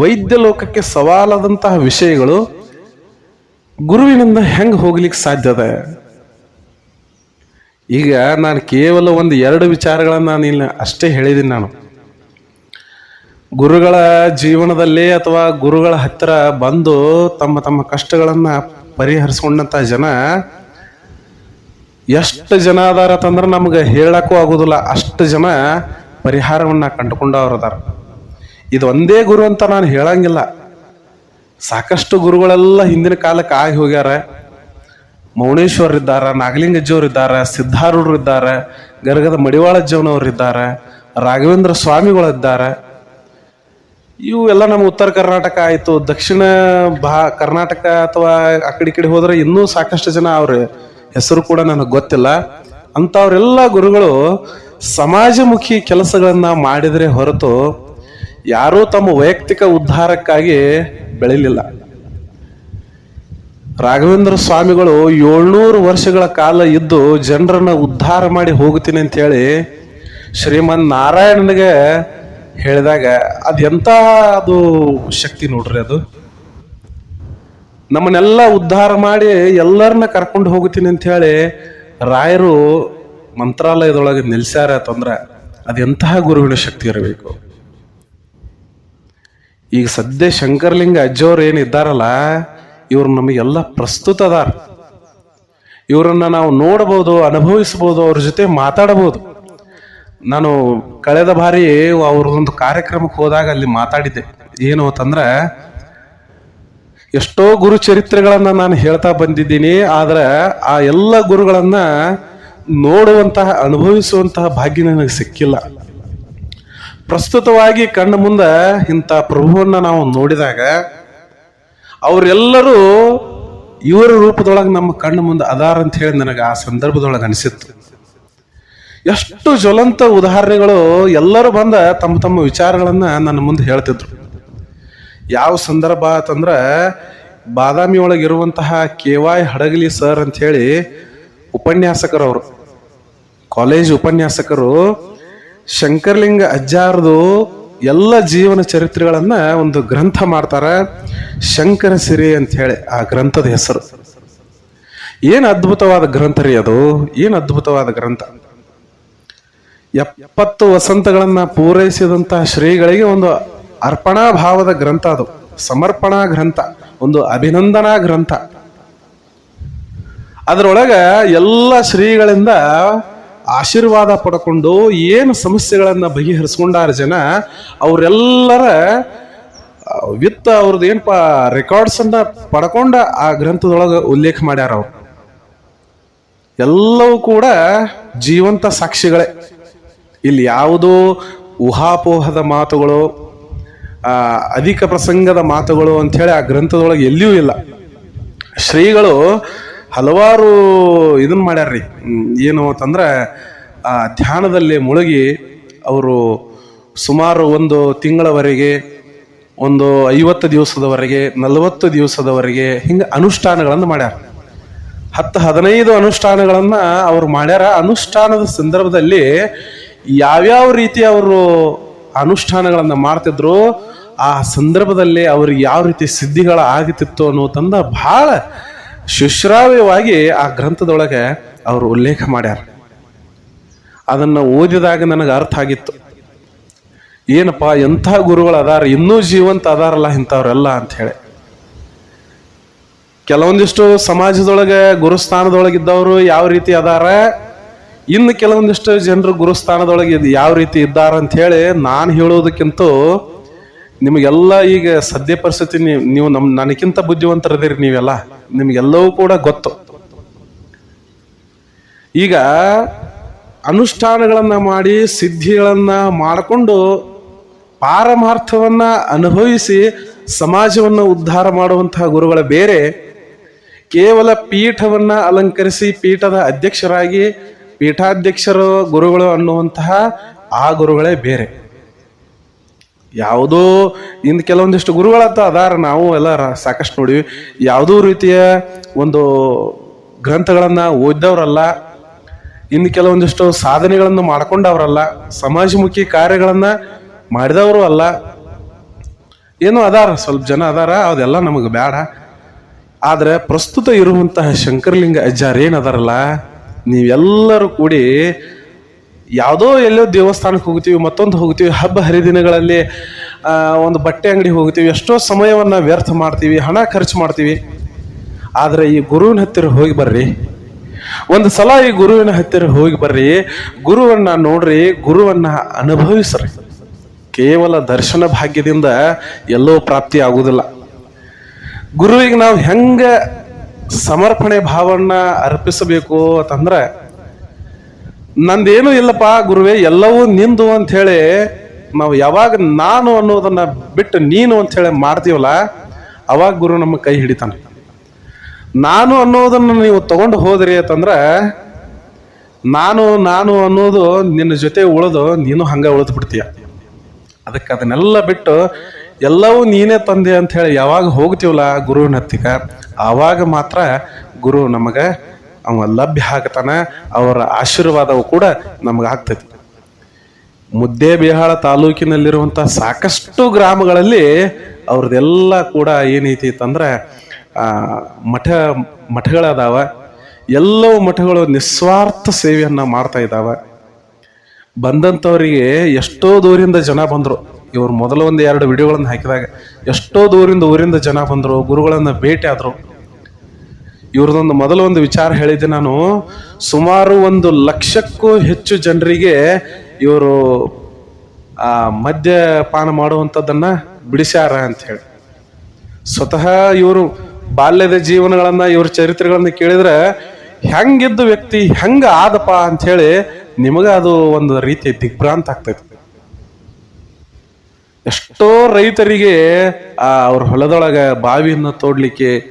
ವೈದ್ಯ ಲೋಕಕ್ಕೆ ಸವಾಲಾದಂತಹ ವಿಷಯಗಳು ಗುರುವಿನಿಂದ ಹೆಂಗೆ ಹೋಗ್ಲಿಕ್ಕೆ ಸಾಧ್ಯದ ಈಗ ನಾನು ಕೇವಲ ಒಂದು ಎರಡು ವಿಚಾರಗಳನ್ನು ನಾನು ಇಲ್ಲಿ ಅಷ್ಟೇ ಹೇಳಿದ್ದೀನಿ ನಾನು. ಗುರುಗಳ ಜೀವನದಲ್ಲಿ ಅಥವಾ ಗುರುಗಳ ಹತ್ತಿರ ಬಂದು ತಮ್ಮ ತಮ್ಮ ಕಷ್ಟಗಳನ್ನು ಪರಿಹರಿಸ್ಕೊಂಡಂಥ ಜನ ಎಷ್ಟು ಜನ ಅದಾರ ಅಂತಂದ್ರೆ ನಮ್ಗೆ ಹೇಳಕ್ಕೂ ಆಗೋದಿಲ್ಲ. ಅಷ್ಟು ಜನ ಪರಿಹಾರವನ್ನ ಕಂಡುಕೊಂಡವ್ರು ಅದಾರ. ಇದು ಒಂದೇ ಗುರು ಅಂತ ನಾನು ಹೇಳಂಗಿಲ್ಲ. ಸಾಕಷ್ಟು ಗುರುಗಳೆಲ್ಲ ಹಿಂದಿನ ಕಾಲಕ್ಕೆ ಆಗಿ ಹೋಗ್ಯಾರ. ಮೌನೇಶ್ವರ್ ಇದ್ದಾರ ನಾಗಲಿಂಗಜ್ಜಿಯವ್ರು ಇದ್ದಾರೆ, ಸಿದ್ಧಾರೂಢರು ಇದ್ದಾರೆ, ಗರಗದ ಮಡಿವಾಳಜ್ಜವನವ್ರು ಇದ್ದಾರೆ ರಾಘವೇಂದ್ರ ಸ್ವಾಮಿಗಳಿದ್ದಾರೆ. ಇವು ಎಲ್ಲ ನಮ್ಮ ಉತ್ತರ ಕರ್ನಾಟಕ ಆಯಿತು. ದಕ್ಷಿಣ ಭಾ, ಕರ್ನಾಟಕ ಅಥವಾ ಆ ಕಡೆ ಕಡೆ ಹೋದ್ರೆ ಇನ್ನೂ ಸಾಕಷ್ಟು ಜನ ಅವ್ರ ಹೆಸರು ಕೂಡ ನನಗೆ ಗೊತ್ತಿಲ್ಲ. ಅಂಥವ್ರೆಲ್ಲ ಗುರುಗಳು ಸಮಾಜಮುಖಿ ಕೆಲಸಗಳನ್ನ ಮಾಡಿದರೆ ಹೊರತು ಯಾರೂ ತಮ್ಮ ವೈಯಕ್ತಿಕ ಉದ್ಧಾರಕ್ಕಾಗಿ ಬೆಳಿಲಿಲ್ಲ. ರಾಘವೇಂದ್ರ ಸ್ವಾಮಿಗಳು ಏಳ್ನೂರು ವರ್ಷಗಳ ಕಾಲ ಇದ್ದು ಜನರನ್ನ ಉದ್ಧಾರ ಮಾಡಿ ಹೋಗುತ್ತೀನಿ ಅಂತ ಹೇಳಿ ಶ್ರೀಮನ್ ನಾರಾಯಣನಿಗೆ ಹೇಳಿದಾಗ, ಅದು ಎಂತ ಅದು ಶಕ್ತಿ ನೋಡ್ರಿ ಅದು? ನಮ್ಮನ್ನೆಲ್ಲ ಉದ್ಧಾರ ಮಾಡಿ ಎಲ್ಲರನ್ನ ಕರ್ಕೊಂಡು ಹೋಗುತ್ತೀನಿ ಅಂತ ಹೇಳಿ ರಾಯರು ಮಂತ್ರಾಲಯದೊಳಗೆ ನಿಲ್ಸ್ಯಾರ ಅಂತಂದ್ರೆ ಅದೆಂತಹ ಗುರುವಿನ ಶಕ್ತಿ ಇರಬೇಕು? ಈಗ ಸದ್ಯ ಶಂಕರಲಿಂಗ ಅಜ್ಜವ್ರು ಏನು ಇದ್ದಾರಲ್ಲ, ಇವ್ರು ನಮಗೆಲ್ಲ ಪ್ರಸ್ತುತ ಅದಾರ. ಇವರನ್ನ ನಾವು ನೋಡಬಹುದು ಅನುಭವಿಸಬಹುದು ಅವ್ರ ಜೊತೆ ಮಾತಾಡಬಹುದು ನಾನು ಕಳೆದ ಬಾರಿ ಅವ್ರದೊಂದು ಕಾರ್ಯಕ್ರಮಕ್ಕೆ ಹೋದಾಗ ಅಲ್ಲಿ ಮಾತಾಡಿದ್ದೆ. ಏನು ಅಂತಂದ್ರೆ, ಎಷ್ಟೋ ಗುರು ಚರಿತ್ರೆಗಳನ್ನ ನಾನು ಹೇಳ್ತಾ ಬಂದಿದ್ದೀನಿ, ಆದ್ರೆ ಆ ಎಲ್ಲ ಗುರುಗಳನ್ನ ನೋಡುವಂತಹ, ಅನುಭವಿಸುವಂತಹ ಭಾಗ್ಯ ನನಗೆ ಸಿಕ್ಕಿಲ್ಲ. ಪ್ರಸ್ತುತವಾಗಿ ಕಣ್ಣ ಮುಂದೆ ಇಂಥ ಪ್ರಭುವನ್ನ ನಾವು ನೋಡಿದಾಗ, ಅವರೆಲ್ಲರೂ ಇವರ ರೂಪದೊಳಗೆ ನಮ್ಮ ಕಣ್ಣು ಮುಂದೆ ಅದಾರ ಅಂತ ಹೇಳಿ ನನಗೆ ಆ ಸಂದರ್ಭದೊಳಗೆ ಅನಿಸಿತ್ತು. ಎಷ್ಟು ಜ್ವಲಂತ ಉದಾಹರಣೆಗಳು ಎಲ್ಲರೂ ಬಂದ ತಮ್ಮ ತಮ್ಮ ವಿಚಾರಗಳನ್ನ ನನ್ನ ಮುಂದೆ ಹೇಳ್ತಿದ್ರು. ಯಾವ ಸಂದರ್ಭ ಅಂತಂದ್ರೆ, ಬಾದಾಮಿ ಒಳಗೆ ಇರುವಂತಹ ಕೆ ವಾಯ್ ಹಡಗಲಿ ಸರ್ ಅಂತ ಹೇಳಿ ಉಪನ್ಯಾಸಕರು ಅವರು ಕಾಲೇಜ್ ಉಪನ್ಯಾಸಕರು ಶಂಕರ್ಲಿಂಗ ಅಜ್ಜಾರದು ಎಲ್ಲ ಜೀವನ ಚರಿತ್ರೆಗಳನ್ನ ಒಂದು ಗ್ರಂಥ ಮಾಡ್ತಾರೆ. ಶಂಕರ ಸಿರಿ ಅಂತ ಹೇಳಿ ಆ ಗ್ರಂಥದ ಹೆಸರು. ಏನು ಅದ್ಭುತವಾದ ಗ್ರಂಥ ರೀ ಅದು? ಏನು ಅದ್ಭುತವಾದ ಗ್ರಂಥ? ಎಪ್ಪತ್ತು ವಸಂತಗಳನ್ನ ಪೂರೈಸಿದಂತಹ ಶ್ರೀಗಳಿಗೆ ಒಂದು ಅರ್ಪಣಾ ಭಾವದ ಗ್ರಂಥ ಅದು. ಸಮರ್ಪಣಾ ಗ್ರಂಥ, ಒಂದು ಅಭಿನಂದನಾ ಗ್ರಂಥ. ಅದರೊಳಗ ಎಲ್ಲ ಶ್ರೀಗಳಿಂದ ಆಶೀರ್ವಾದ ಪಡ್ಕೊಂಡು ಏನು ಸಮಸ್ಯೆಗಳನ್ನು ಬಗೆಹರಿಸ್ಕೊಂಡಾರ ಜನ, ಅವರೆಲ್ಲರ ವಿತ್ತ ಅವ್ರದ್ದು ಏನಪ್ಪ ರೆಕಾರ್ಡ್ಸ್ ಅನ್ನ ಪಡ್ಕೊಂಡ ಆ ಗ್ರಂಥದೊಳಗೆ ಉಲ್ಲೇಖ ಮಾಡ್ಯಾರ ಅವ್ರು. ಎಲ್ಲವೂ ಕೂಡ ಜೀವಂತ ಸಾಕ್ಷಿಗಳೇ. ಇಲ್ಲಿ ಯಾವುದೋ ಊಹಾಪೋಹದ ಮಾತುಗಳು ಅಧಿಕ ಪ್ರಸಂಗದ ಮಾತುಗಳು ಅಂಥೇಳಿ ಆ ಗ್ರಂಥದೊಳಗೆ ಎಲ್ಲಿಯೂ ಇಲ್ಲ. ಶ್ರೀಗಳು ಹಲವಾರು ಇದನ್ನು ಮಾಡ್ಯಾರ್ರಿ. ಏನು ಅಂತಂದ್ರೆ, ಆ, ಧ್ಯಾನದಲ್ಲಿ ಮುಳುಗಿ ಅವರು ಸುಮಾರು ಒಂದು ತಿಂಗಳವರೆಗೆ, ಒಂದು ಐವತ್ತು ದಿವಸದವರೆಗೆ, ನಲವತ್ತು ದಿವಸದವರೆಗೆ ಹಿಂಗೆ ಅನುಷ್ಠಾನಗಳನ್ನು ಮಾಡ್ಯಾರ. ಹತ್ತು ಹದಿನೈದು ಅನುಷ್ಠಾನಗಳನ್ನು ಅವ್ರು ಮಾಡ್ಯಾರ. ಅನುಷ್ಠಾನದ ಸಂದರ್ಭದಲ್ಲಿ ಯಾವ್ಯಾವ ರೀತಿ ಅವರು ಅನುಷ್ಠಾನಗಳನ್ನು ಮಾಡ್ತಿದ್ರು, ಆ ಸಂದರ್ಭದಲ್ಲಿ ಅವ್ರಿಗೆ ಯಾವ ರೀತಿ ಸಿದ್ಧಿಗಳ ಆಗುತ್ತಿತ್ತು ಅನ್ನೋದನ್ನ ಬಹಳ ಶುಶ್ರಾವ್ಯವಾಗಿ ಆ ಗ್ರಂಥದೊಳಗೆ ಅವರು ಉಲ್ಲೇಖ ಮಾಡ್ಯಾರ. ಅದನ್ನ ಓದಿದಾಗ ನನಗೆ ಅರ್ಥ ಆಗಿತ್ತು. ಏನಪ್ಪ, ಎಂಥ ಗುರುಗಳು ಅದಾರ, ಇನ್ನೂ ಜೀವಂತ ಅದಾರಲ್ಲ ಇಂಥವ್ರೆಲ್ಲ ಅಂತ ಹೇಳಿ. ಕೆಲವೊಂದಿಷ್ಟು ಸಮಾಜದೊಳಗೆ ಗುರುಸ್ಥಾನದೊಳಗಿದ್ದವರು ಯಾವ ರೀತಿ ಅದಾರ, ಇನ್ನು ಕೆಲವೊಂದಿಷ್ಟು ಜನರು ಗುರುಸ್ಥಾನದೊಳಗೆ ಯಾವ ರೀತಿ ಇದ್ದಾರೆ ಅಂತ ಹೇಳಿ ನಾನು ಹೇಳೋದಕ್ಕಿಂತ ನಿಮಗೆಲ್ಲ ಈಗ ಸದ್ಯ ಪರಿಸ್ಥಿತಿ ನೀವು ನೀವು ನಮ್ ನನಗಿಂತ ಬುದ್ಧಿವಂತರದಿರಿ ನೀವೆಲ್ಲ. ನಿಮಗೆಲ್ಲವೂ ಕೂಡ ಗೊತ್ತು. ಈಗ ಅನುಷ್ಠಾನಗಳನ್ನ ಮಾಡಿ, ಸಿದ್ಧಿಗಳನ್ನ ಮಾಡಿಕೊಂಡು ಪಾರಮಾರ್ಥವನ್ನ ಅನುಭವಿಸಿ ಸಮಾಜವನ್ನು ಉದ್ಧಾರ ಮಾಡುವಂತಹ ಗುರುಗಳ ಬೇರೆ. ಕೇವಲ ಪೀಠವನ್ನ ಅಲಂಕರಿಸಿ ಪೀಠದ ಅಧ್ಯಕ್ಷರಾಗಿ ಪೀಠಾಧ್ಯಕ್ಷರು ಗುರುಗಳು ಅನ್ನುವಂತಹ ಆ ಗುರುಗಳೇ ಬೇರೆ. ಯಾವುದೋ ಇಂದು ಕೆಲವೊಂದಿಷ್ಟು ಗುರುಗಳತ್ತ ಅದಾರ. ನಾವು ಎಲ್ಲ ಸಾಕಷ್ಟು ನೋಡಿವಿ. ಯಾವುದೋ ರೀತಿಯ ಒಂದು ಗ್ರಂಥಗಳನ್ನು ಓದ್ದವರಲ್ಲ ಇನ್ನು ಕೆಲವೊಂದಿಷ್ಟು ಸಾಧನೆಗಳನ್ನು ಮಾಡ್ಕೊಂಡವರಲ್ಲ, ಸಮಾಜಮುಖಿ ಕಾರ್ಯಗಳನ್ನು ಮಾಡಿದವರು ಅಲ್ಲ. ಏನೋ ಅದಾರ, ಸ್ವಲ್ಪ ಜನ ಅದಾರ ಅದೆಲ್ಲ ನಮಗೆ ಬೇಡ ಆದರೆ ಪ್ರಸ್ತುತ ಇರುವಂತಹ ಶಂಕರಲಿಂಗ ಅಜ್ಜಾರ್ ಏನದಾರಲ್ಲ ನೀವೆಲ್ಲರೂ ಕೂಡಿ ಯಾವುದೋ ಎಲ್ಲೋ ದೇವಸ್ಥಾನಕ್ಕೆ ಹೋಗ್ತೀವಿ, ಮತ್ತೊಂದು ಹೋಗ್ತೀವಿ, ಹಬ್ಬ ಹರಿದಿನಗಳಲ್ಲಿ ಒಂದು ಬಟ್ಟೆ ಅಂಗಡಿ ಹೋಗ್ತೀವಿ, ಎಷ್ಟೋ ಸಮಯವನ್ನು ವ್ಯರ್ಥ ಮಾಡ್ತೀವಿ, ಹಣ ಖರ್ಚು ಮಾಡ್ತೀವಿ. ಆದರೆ ಈ ಗುರುವಿನ ಹತ್ತಿರ ಹೋಗಿ ಬರ್ರಿ. ಒಂದು ಸಲ ಈ ಗುರುವಿನ ಹತ್ತಿರ ಹೋಗಿ ಬರ್ರಿ, ಗುರುವನ್ನ ನೋಡ್ರಿ, ಗುರುವನ್ನ ಅನುಭವಿಸ್ರಿ. ಕೇವಲ ದರ್ಶನ ಭಾಗ್ಯದಿಂದ ಎಲ್ಲೋ ಪ್ರಾಪ್ತಿ ಆಗುವುದಿಲ್ಲ. ಗುರುವಿಗೆ ನಾವು ಹೆಂಗೆ ಸಮರ್ಪಣೆ ಭಾವನ ಅರ್ಪಿಸಬೇಕು ಅಂತಂದ್ರೆ ನಂದೇನು ಇಲ್ಲಪ್ಪ ಗುರುವೇ, ಎಲ್ಲವೂ ನಿಂದು ಅಂತ ಹೇಳಿ ನಾವು ಯಾವಾಗ ನಾನು ಅನ್ನೋದನ್ನ ಬಿಟ್ಟು ನೀನು ಅಂತ ಹೇಳಿ ಮಾಡ್ತೀವಲ್ಲ, ಅವಾಗ ಗುರು ನಮ್ಮ ಕೈ ಹಿಡಿತಾನೆ. ನಾನು ಅನ್ನೋದನ್ನು ನೀವು ತಗೊಂಡು ಹೋದ್ರಿ ಅಂತಂದ್ರ, ನಾನು ನಾನು ಅನ್ನೋದು ನಿನ್ನ ಜೊತೆ ಉಳಿದು ನೀನು ಹಂಗ ಉಳಿದು ಬಿಡ್ತೀಯ ಅದಕ್ಕೆ ಅದನ್ನೆಲ್ಲ ಬಿಟ್ಟು ಎಲ್ಲವೂ ನೀನೇ ತಂದೆ ಅಂತ ಹೇಳಿ ಯಾವಾಗ ಹೋಗ್ತೀವಲ್ಲ ಗುರುವಿನ ಹತ್ತಿಗ, ಆವಾಗ ಮಾತ್ರ ಗುರು ನಮಗೆ ಅವ ಲಭ್ಯ ಆಗತಾನ ಅವರ ಆಶೀರ್ವಾದವು ಕೂಡ ನಮ್ಗೆ ಆಗ್ತೈತಿ. ಮುದ್ದೇಬಿಹಾಳ ತಾಲೂಕಿನಲ್ಲಿರುವಂಥ ಸಾಕಷ್ಟು ಗ್ರಾಮಗಳಲ್ಲಿ ಅವ್ರದ್ದೆಲ್ಲ ಕೂಡ ಏನೈತಿ ಅಂತಂದ್ರೆ ಮಠ, ಮಠಗಳದಾವ, ಎಲ್ಲವೂ ಮಠಗಳು ನಿಸ್ವಾರ್ಥ ಸೇವೆಯನ್ನು ಮಾಡ್ತಾ ಇದ್ದಾವೆ ಬಂದಂಥವರಿಗೆ ಎಷ್ಟೋ ದೂರಿಂದ ಜನ ಬಂದರು. ಇವ್ರು ಮೊದಲ ಒಂದು ಎರಡು ವಿಡಿಯೋಗಳನ್ನು ಹಾಕಿದಾಗ ಎಷ್ಟೋ ದೂರಿಂದ ಊರಿಂದ ಜನ ಬಂದರು, ಗುರುಗಳನ್ನ ಭೇಟಿ ಆದರು. ಇವ್ರದೊಂದು ಮೊದಲು ಒಂದು ವಿಚಾರ ಹೇಳಿದ್ದೆ ನಾನು. ಸುಮಾರು ಒಂದು ಲಕ್ಷಕ್ಕೂ ಹೆಚ್ಚು ಜನರಿಗೆ ಇವರು, ಆ, ಮದ್ಯಪಾನ ಮಾಡುವಂಥದ್ದನ್ನ ಬಿಡಿಸ್ಯಾರ ಅಂತ ಹೇಳಿ. ಸ್ವತಃ ಇವರು ಬಾಲ್ಯದ ಜೀವನಗಳನ್ನ, ಇವ್ರ ಚರಿತ್ರೆಗಳನ್ನ ಕೇಳಿದ್ರೆ ಹೆಂಗಿದ್ದು ವ್ಯಕ್ತಿ ಹೆಂಗ ಆದಪ್ಪ ಅಂತ ಹೇಳಿ ನಿಮಗ ಅದು ಒಂದು ರೀತಿ ದಿಗ್ಭ್ರಾಂತ ಆಗ್ತೈತಿ. ಎಷ್ಟೋ ರೈತರಿಗೆ, ಆ, ಅವ್ರ ಹೊಲದೊಳಗ ಬಾವಿಯನ್ನ ತೋಡ್ಲಿಕ್ಕೆ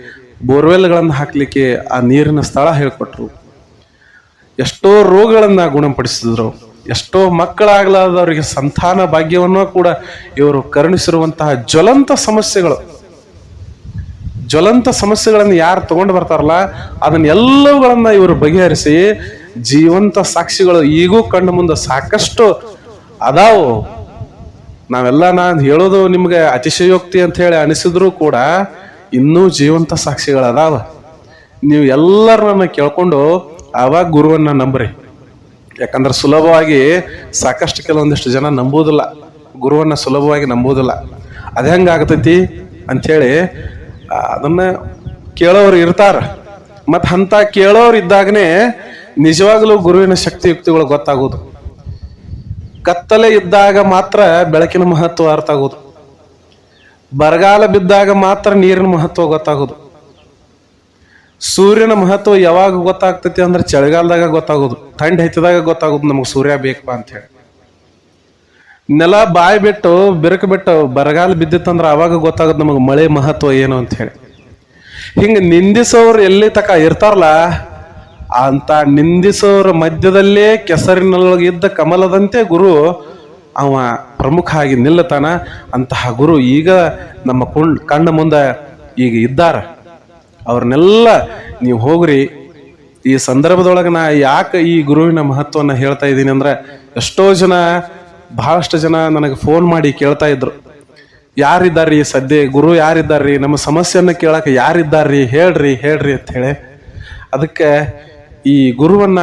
ಬೋರ್ವೆಲ್ಗಳನ್ನ ಹಾಕಲಿಕ್ಕೆ ಆ ನೀರಿನ ಸ್ಥಳ ಹೇಳ್ಕೊಟ್ರು. ಎಷ್ಟೋ ರೋಗಗಳನ್ನು ಗುಣಪಡಿಸಿದ್ರು. ಎಷ್ಟೋ ಮಕ್ಕಳಾಗಲಾದವರಿಗೆ ಸಂತಾನ ಭಾಗ್ಯವನ್ನು ಕೂಡ ಇವರು ಕರುಣಿಸಿರುವಂತಹ ಜ್ವಲಂತ ಸಮಸ್ಯೆಗಳು. ಜ್ವಲಂತ ಸಮಸ್ಯೆಗಳನ್ನು ಯಾರು ತಗೊಂಡು ಬರ್ತಾರಲ್ಲ ಅದನ್ನ ಎಲ್ಲವುಗಳನ್ನ ಇವರು ಬಗೆಹರಿಸಿ ಜೀವಂತ ಸಾಕ್ಷಿಗಳು ಈಗೂ ಕಣ್ಣು ಮುಂದೆ ಸಾಕಷ್ಟು ಅದಾವು. ನಾವೆಲ್ಲ ನಾನು ಹೇಳೋದು ನಿಮ್ಗೆ ಅತಿಶಯೋಕ್ತಿ ಅಂತ ಹೇಳಿ ಅನಿಸಿದ್ರು ಕೂಡ ಇನ್ನೂ ಜೀವಂತ ಸಾಕ್ಷಿಗಳು ಅದಾವ ನೀವು ಎಲ್ಲರನ್ನ ಕೇಳ್ಕೊಂಡು ಆವಾಗ ಗುರುವನ್ನ ನಂಬ್ರಿ. ಯಾಕಂದ್ರೆ ಸುಲಭವಾಗಿ ಸಾಕಷ್ಟು ಕೆಲವೊಂದಿಷ್ಟು ಜನ ನಂಬುವುದಿಲ್ಲ. ಗುರುವನ್ನ ಸುಲಭವಾಗಿ ನಂಬುವುದಿಲ್ಲ. ಅದು ಹೆಂಗಾಗ್ತೈತಿ ಅಂಥೇಳಿ ಅದನ್ನ ಕೇಳೋರು ಇರ್ತಾರ. ಮತ್ತು ಅಂಥ ಕೇಳೋರು ಇದ್ದಾಗನೇ ನಿಜವಾಗ್ಲೂ ಗುರುವಿನ ಶಕ್ತಿ ಯುಕ್ತಿಗಳು ಗೊತ್ತಾಗೋದು. ಕತ್ತಲೆ ಇದ್ದಾಗ ಮಾತ್ರ ಬೆಳಕಿನ ಮಹತ್ವ ಅರ್ಥ ಆಗೋದು. ಬರಗಾಲ ಬಿದ್ದಾಗ ಮಾತ್ರ ನೀರಿನ ಮಹತ್ವ ಗೊತ್ತಾಗೋದು. ಸೂರ್ಯನ ಮಹತ್ವ ಯಾವಾಗ ಗೊತ್ತಾಗ್ತೈತಿ ಅಂದ್ರೆ ಚಳಿಗಾಲದಾಗ ಗೊತ್ತಾಗೋದು. ಥಂಡಿ ಹೆಚ್ಚಿದಾಗ ಗೊತ್ತಾಗೋದು ನಮಗೆ ಸೂರ್ಯ ಬೇಕಪ್ಪ ಅಂತ ಹೇಳಿ. ನೆಲ ಬಾಯಿ ಬಿಟ್ಟು ಬಿರುಕು ಬಿಟ್ಟು ಬರಗಾಲ ಬಿದ್ದಿತ್ತಂದ್ರೆ ಅವಾಗ ಗೊತ್ತಾಗೋದು ನಮಗೆ ಮಳೆ ಮಹತ್ವ ಏನು ಅಂತ ಹೇಳಿ. ಹಿಂಗ ನಿಂದಿಸೋರು ಎಲ್ಲಿ ತಕ ಇರ್ತಾರಲ್ಲ, ಅಂತ ನಿಂದಿಸೋರ ಮಧ್ಯದಲ್ಲೇ ಕೆಸರಿನೊಳಗಿದ್ದ ಕಮಲದಂತೆ ಗುರು ಅವ ಪ್ರಮುಖ ಆಗಿ ನಿಲ್ಲತಾನ. ಅಂತಹ ಗುರು ಈಗ ನಮ್ಮ ಕುಣ್ ಕಣ್ಣ ಮುಂದೆ ಈಗ ಇದ್ದಾರ. ಅವ್ರನ್ನೆಲ್ಲ ನೀವು ಹೋಗ್ರಿ. ಈ ಸಂದರ್ಭದೊಳಗೆ ನಾ ಯಾಕೆ ಈ ಗುರುವಿನ ಮಹತ್ವವನ್ನು ಹೇಳ್ತಾ ಇದ್ದೀನಿ ಅಂದ್ರೆ ಎಷ್ಟೋ ಜನ, ಬಹಳಷ್ಟು ಜನ ನನಗೆ ಫೋನ್ ಮಾಡಿ ಕೇಳ್ತಾ ಇದ್ರು. ಯಾರಿದ್ದಾರ್ರಿ ಸದ್ಯ? ಗುರು ಯಾರಿದ್ದಾರ್ರಿ? ನಮ್ಮ ಸಮಸ್ಯೆಯನ್ನು ಕೇಳಕ್ಕೆ ಯಾರಿದ್ದಾರ್ರಿ? ಹೇಳ್ರಿ ಹೇಳ್ರಿ ಅಂತ ಹೇಳಿ. ಅದಕ್ಕೆ ಈ ಗುರುವನ್ನ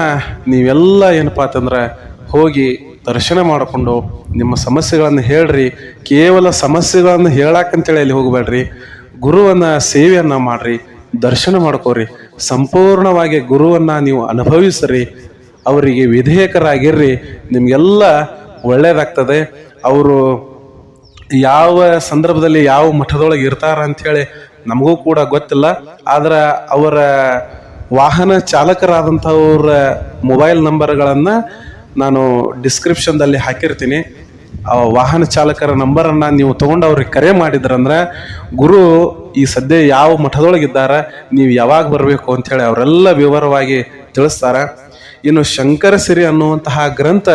ನೀವೆಲ್ಲ ಏನಪ್ಪಾ ಅಂತಂದ್ರೆ ಹೋಗಿ ದರ್ಶನ ಮಾಡಿಕೊಂಡು ನಿಮ್ಮ ಸಮಸ್ಯೆಗಳನ್ನು ಹೇಳ್ರಿ, ಕೇವಲ ಸಮಸ್ಯೆಗಳನ್ನು ಹೇಳಕ್ಕಂತೇಳಿ ಅಲ್ಲಿ ಹೋಗಬೇಡ್ರಿ. ಗುರುವನ್ನ, ಸೇವೆಯನ್ನ ಮಾಡ್ರಿ, ದರ್ಶನ ಮಾಡ್ಕೋರಿ. ಸಂಪೂರ್ಣವಾಗಿ ಗುರುವನ್ನ ನೀವು ಅನುಭವಿಸ್ರಿ. ಅವರಿಗೆ ವಿಧೇಯಕರಾಗಿರ್ರಿ. ನಿಮಗೆಲ್ಲ ಒಳ್ಳೇದಾಗ್ತದೆ. ಅವರು ಯಾವ ಸಂದರ್ಭದಲ್ಲಿ ಯಾವ ಮಠದೊಳಗೆ ಇರ್ತಾರ ಅಂಥೇಳಿ ನಮಗೂ ಕೂಡ ಗೊತ್ತಿಲ್ಲ. ಆದ್ರೆ ಅವರ ವಾಹನ ಚಾಲಕರಾದಂಥವ್ರ ಮೊಬೈಲ್ ನಂಬರ್ಗಳನ್ನು ನಾನು ಡಿಸ್ಕ್ರಿಪ್ಷನ್ದಲ್ಲಿ ಹಾಕಿರ್ತೀನಿ. ಆ ವಾಹನ ಚಾಲಕರ ನಂಬರನ್ನು ನೀವು ತೊಗೊಂಡು ಅವ್ರಿಗೆ ಕರೆ ಮಾಡಿದ್ರಂದ್ರೆ, ಗುರು, ಈ ಸದ್ಯ ಯಾವ ಮಠದೊಳಗಿದ್ದಾರೆ? ನೀವು ಯಾವಾಗ ಬರಬೇಕು? ಅಂಥೇಳಿ ಅವರೆಲ್ಲ ವಿವರವಾಗಿ ತಿಳಿಸ್ತಾರೆ. ಇನ್ನು ಶಂಕರ ಸಿರಿ ಅನ್ನುವಂತಹ ಗ್ರಂಥ,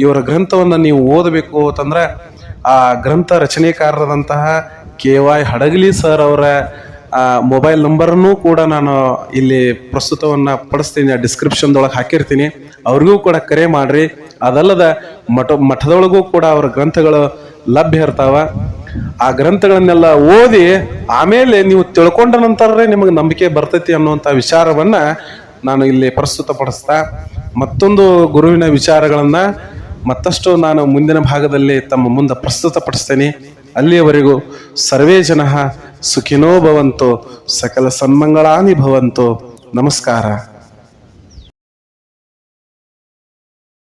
ಇವರ ಗ್ರಂಥವನ್ನು ನೀವು ಓದಬೇಕು ಅಂತಂದ್ರೆ, ಆ ಗ್ರಂಥ ರಚನೆಕಾರರಾದಂತಹ ಕೆ ವಾಯ್ ಹಡಗಲಿ ಸರ್ ಅವರ ಮೊಬೈಲ್ ನಂಬರನ್ನು ಕೂಡ ನಾನು ಇಲ್ಲಿ ಪ್ರಸ್ತುತವನ್ನು ಪಡಿಸ್ತೀನಿ. ಡಿಸ್ಕ್ರಿಪ್ಷನ್ದೊಳಗೆ ಹಾಕಿರ್ತೀನಿ. ಅವ್ರಿಗೂ ಕೂಡ ಕರೆ ಮಾಡ್ರಿ. ಅದಲ್ಲದ ಮಠ, ಮಠದೊಳಗೂ ಕೂಡ ಅವ್ರ ಗ್ರಂಥಗಳು ಲಭ್ಯ ಇರ್ತಾವ. ಆ ಗ್ರಂಥಗಳನ್ನೆಲ್ಲ ಓದಿ ಆಮೇಲೆ ನೀವು ತಿಳ್ಕೊಂಡ ನಂತರನೇ ನಿಮಗೆ ನಂಬಿಕೆ ಬರ್ತೈತಿ ಅನ್ನುವಂಥ ವಿಚಾರವನ್ನ ನಾನು ಇಲ್ಲಿ ಪ್ರಸ್ತುತಪಡಿಸ್ತಾ ಮತ್ತೊಂದು ಗುರುವಿನ ವಿಚಾರಗಳನ್ನ ಮತ್ತಷ್ಟು ನಾನು ಮುಂದಿನ ಭಾಗದಲ್ಲಿ ತಮ್ಮ ಮುಂದೆ ಪ್ರಸ್ತುತಪಡಿಸ್ತೇನೆ. ಅಲ್ಲಿಯವರೆಗೂ ಸರ್ವೇ ಜನ ಸುಖಿನೋ ಭವಂತೋ ಸಕಲ ಸನ್ಮಂಗಳಾನಿ ಭವಂತೋ. ನಮಸ್ಕಾರ.